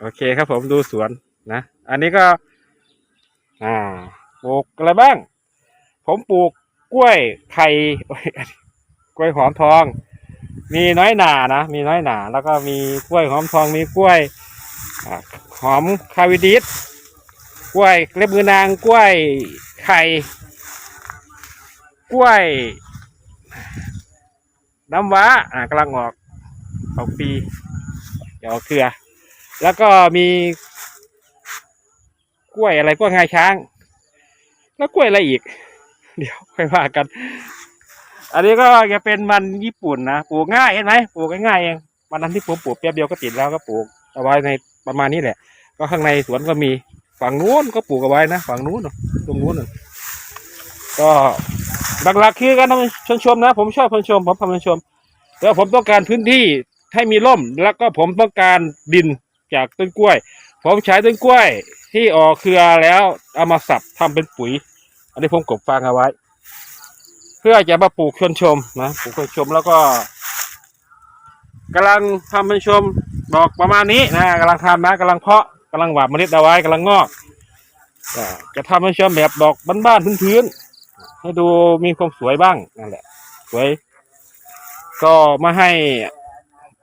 โอเคครับผมดูสวนนะ อันนี้ก็ อ่าปลูกอะไรบ้าง ผมปลูกกล้วยไข่โอ้ยกล้วยหอมทอง มีน้อยหนานะ มีน้อยหนา แล้วก็มีกล้วยหอมทอง มีกล้วยอหอมคาวิดิสกล้วยเล็บมือนางกล้วยไข่กล้วย น้ำว้าอ่ากำลังออกออกปีเดี๋ยวออกเครือ แล้วก็มี กล้วยอะไรกล้วยงาช้าง แล้วกล้วยอะไรอีก เดี๋ยวค่อยว่ากัน อันนี้ก็จะเป็นมันญี่ปุ่นนะปลูกง่ายเห็นไหมปลูกง่ายเองวันนั้นที่ผมปลูกแป๊บเดียวก็ติดแล้วก็ปลูกเอาไว้ในประมาณนี้แหละ ก็ข้างในสวนก็มีฝั่งนู้นก็ปลูกเอาไว้นะฝั่งนู้นตรงนู้นก็หลักๆคือการทำชนชมนะ ผมชอบชนชมผมทำชนชมแล้วผมต้องการพื้นที่ให้มีร่ม แล้วก็ผมต้องการดิน จากต้นกล้วย ผมใช้ต้นกล้วย ที่ออกเครือแล้วเอามาสับทำเป็นปุ๋ย อันนี้ผมกบฟางเอาไว้ เพื่อจะมาปลูกชวนชมนะปลูกชวนชมแล้วก็กำลังทำเป็นชมดอกประมาณนี้นะกำลังทำนะกำลังเพาะกำลังหว่านเมล็ดเอาไว้กำลังงอกจะทำเป็นชมแบบดอกบ้านๆพื้นๆให้ดูมีความสวยบ้างนั่นแหละ สวย ก็ม่ให้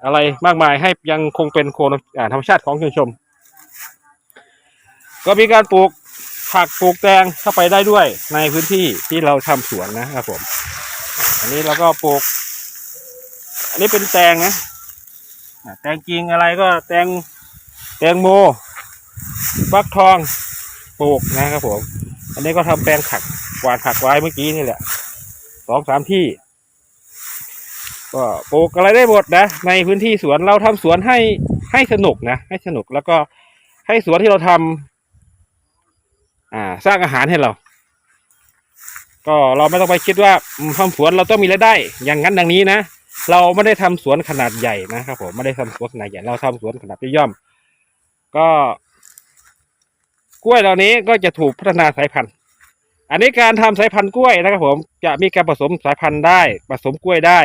อะไรมากมายให้ยังคงเป็นโคนอ่าธรรมชาติของชวนชม ก็มีการปลูกผักปลูกแตงเข้าไปได้ด้วยในพื้นที่ที่เราทำสวนนะครับผม อันนี้เราก็ปลูก อันนี้เป็นแตงนะแตงจริงอะไรก็แตงแตงโมฟักทองปลูกนะครับผม อันนี้ก็ทำแปลงผักกวาดผักไว้เมื่อกี้นี่แหละสองสามที่ ก็ปลูกอะไรได้หมดนะ ในพื้นที่สวนเราทำสวนให้ให้สนุกนะ ให้สนุกแล้วก็ให้สวนที่เราทำอ่า สร้างอาหารให้เรา ก็เราไม่ต้องไปคิดว่าทำสวนเราต้องมีรายได้ อย่างนั้นอย่างนี้นะเราไม่ได้ทำสวนขนาดใหญ่นะครับผมไม่ได้ทำสวนขนาดใหญ่เราทำสวนขนาดย่อมก็ กล้วยเหล่านี้ก็จะถูกพัฒนาสายพันธุ์ อันนี้การทำสายพันธุ์กล้วยนะครับผมจะมีการผสมสายพันธุ์ได้ผสมกล้วยได้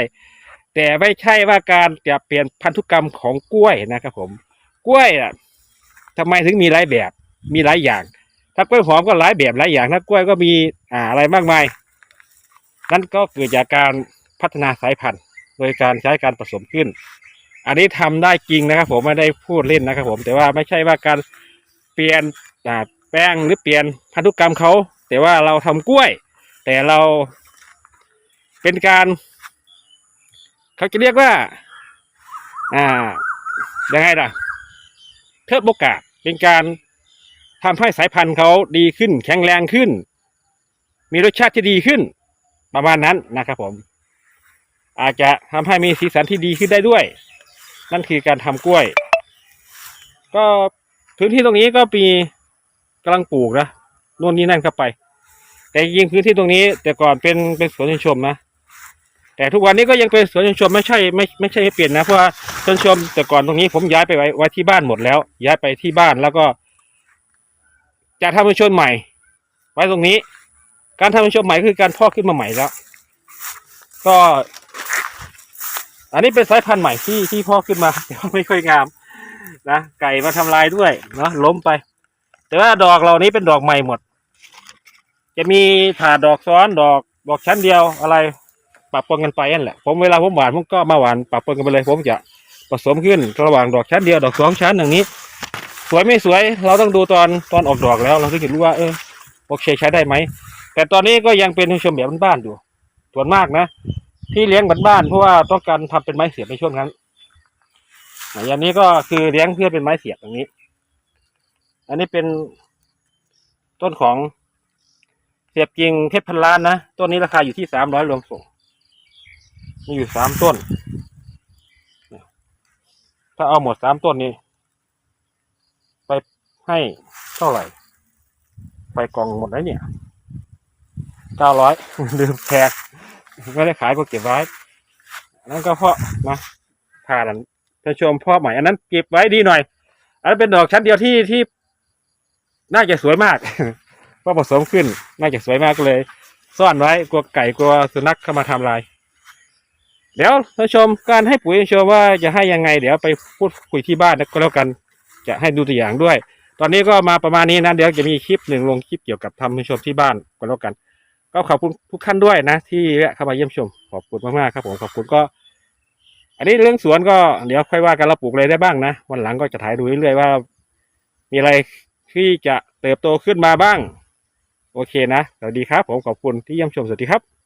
แต่ไม่ใช่ว่าการจะเปลี่ยนพันธุกรรมของกล้วยนะครับ ผม กล้วยอะทำไมถึงมีหลายแบบ มีหลายอย่าง ถ้ากล้วยหอมก็หลายแบบหลายอย่างถ้ากล้วยก็มีอ่าอะไรมากมาย นั่นก็เกิดจากการพัฒนาสายพันธุ์ โดยการใช้การผสมขึ้น อันนี้ทำได้จริงนะครับ ผมไม่ได้พูดเล่นนะครับ ผม แต่ว่าไม่ใช่ว่าการเปลี่ยนอ่าแป้งหรือเปลี่ยนพันธุกรรมเขา แต่ว่าเราทำกล้วย แต่เราเป็นการ เขาจะเรียกว่า อ่ายังไงล่ะ เทิดโอกาสเป็นการทำให้สายพันธุ์เขาดีขึ้น แข็งแรงขึ้น มีรสชาติที่ดีขึ้น ประมาณนั้นนะครับผม อาจจะทำให้มีสีสันที่ดีขึ้นได้ด้วย นั่นคือการทำกล้วย ก็พื้นที่ตรงนี้ก็มีกำลังปลูกนะโน่นนี่นั่นเข้าไป แต่จริงพื้นที่ตรงนี้ แต่ก่อนเป็นเป็นสวนชมนะ แต่ทุกวันนี้ก็ยังเป็นสวนชนชมไม่ใช่ไม่ไม่ใช่ไม่เปลี่ยนนะเพราะว่าชนชมแต่ก่อนตรงนี้ผมย้ายไปไว้ไว้ที่บ้านหมดแล้ว ย้ายไปที่บ้านแล้วก็จะทำเป็นชนใหม่ ไว้ตรงนี้ การทำเป็นชนใหม่คือการพาะขึ้นมาใหม่แล้ว ก็ อันนี้เป็นสายพันธุ์ใหม่ที่ที่พาะขึ้นมาแต่ไม่ค่อยงามนะไก่มาทำลายด้วยเนาะล้มไป แต่ว่าดอกเหล่านี้เป็นดอกใหม่หมด จะมีถาดดอกซ้อนดอกดอกชั้นเดียวอะไร ปรับปนกันไปนั่นแหละผมเวลาผมหวานผมก็มาหวานปรับปนกันไปเลยผมจะผสมขึ้นระหว่างดอกชั้นเดียวดอกสองชั้นอย่างนี้ สวยไม่สวยเราต้องดูตอนตอนออกดอกแล้ว เราถึงจะรู้ว่าเออโอเคใช้ได้ไหมแต่ตอนนี้ก็ยังเป็นชมแบบบ้านๆอยู่ส่วนมากนะ ที่เลี้ยงบ้านๆเพราะว่าต้องการทำเป็นไม้เสียบในช่วงนั้นอย่างนี้ก็คือเลี้ยงเพื่อเป็นไม้เสียบอย่างนี้ อันนี้เป็นต้นของเสียบจริงเทพพันล้านนะต้นนี้ราคาอยู่ที่สามร้อยรวมส่ง มีอยู่สามต้น ถ้าเอาหมดสามต้นนี้ ไปให้เท่าไหร่ ไปกล่องหมดแล้วเนี่ยเก้าร้อยลืมแพกไม่ได้ขายก็เก็บไว้นนั้นก็เพาะนะผ่านท่านชมเพาะใหม่ อันนั้นเก็บไว้ดีหน่อย อันนั้นเป็นดอกชั้นเดียวที่ที่ น่าจะสวยมากเพราะผสมขึ้น น่าจะสวยมากเลย ซ่อนไว้กลัวไก่กลัวสุนัขเข้ามาทำลาย เดี๋ยวท่านชมการให้ปุ๋ยท่านชมว่าจะให้ยังไง เดี๋ยวไปพูดคุยที่บ้านก็แล้วกัน จะให้ดูตัวอย่างด้วย ตอนนี้ก็มาประมาณนี้นะเดี๋ยวจะมีคลิปหนึ่งลงคลิปเกี่ยวกับทำให้ชมที่บ้านก็แล้วกัน ก็ขอบคุณทุกท่านด้วยนะ ที่แวะเข้ามาเยี่ยมชมขอบคุณมากๆครับผมขอบคุณก็ อันนี้เรื่องสวนก็เดี๋ยวค่อยว่ากันเราปลูกอะไรได้บ้างนะวันหลังก็จะถ่ายดูเรื่อยๆว่า มีอะไรที่จะเติบโตขึ้นมาบ้าง โอเคนะสวัสดีครับ ผมขอบคุณที่เยี่ยมชมสวัสดีครับ